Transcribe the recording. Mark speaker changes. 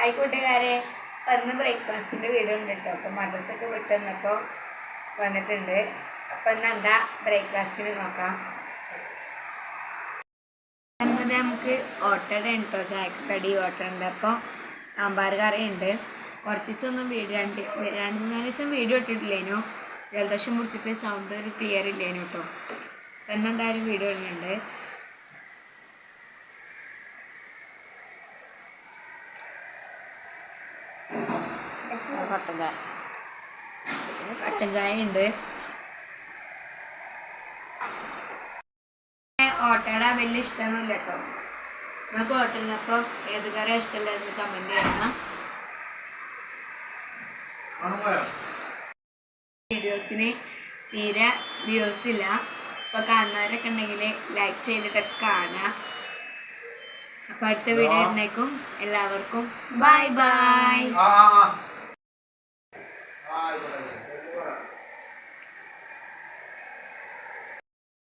Speaker 1: Hi കൂട്ടുകാരെ. അന്ന് ബ്രേക്ക്ഫാസ്റ്റിന്റെ video ഉണ്ട് കേട്ടോ. അപ്പം മദ്രസൊക്കെ വിട്ട് വന്നപ്പോൾ വന്നിട്ടുണ്ട്. അപ്പം ഇന്ന് എന്താ ബ്രേക്ക്ഫാസ്റ്റിന് നോക്കാം. എന്നത് നമുക്ക് ഓട്ടട ഉണ്ട് കേട്ടോ. ചായക്കടി ഓട്ടട ഉണ്ട്. അപ്പോൾ സാമ്പാർ കറി ഉണ്ട്. കുറച്ച് ദിവസമൊന്നും വീഡിയോ രണ്ട് രണ്ട് മൂന്നാൽ ദിവസം വീഡിയോ ഇട്ടിട്ടില്ലേനു. ജലദോഷം മുറിച്ചിട്ട് സൗണ്ട് ഒരു ക്ലിയർ ഇല്ലേനു കേട്ടോ. അപ്പം എന്നെന്തായാലും വീഡിയോ ഇടുന്നുണ്ട്.
Speaker 2: കട്ടല
Speaker 1: പിന്നെ കട്ടൻ ചായ ഉണ്ട് ഓട്ടട വലിയ ഇഷ്ടമൊന്നുമില്ല കേട്ടോ നമുക്ക് ഓട്ടടപ്പം ഏത് കറി ഇഷ്ടമില്ലെന്ന് കമന്റ് ചെയ്യണം. വീഡിയോസിന് തീരെ വ്യൂസ് ഇല്ല. അപ്പോൾ കാണുന്നവരൊക്കെ ഉണ്ടെങ്കിൽ ലൈക്ക് ചെയ്തിട്ടൊക്കെ കാണാം അപ്പോൾ അടുത്ത വീഡിയോ എല്ലാവർക്കും ബൈ ബൈ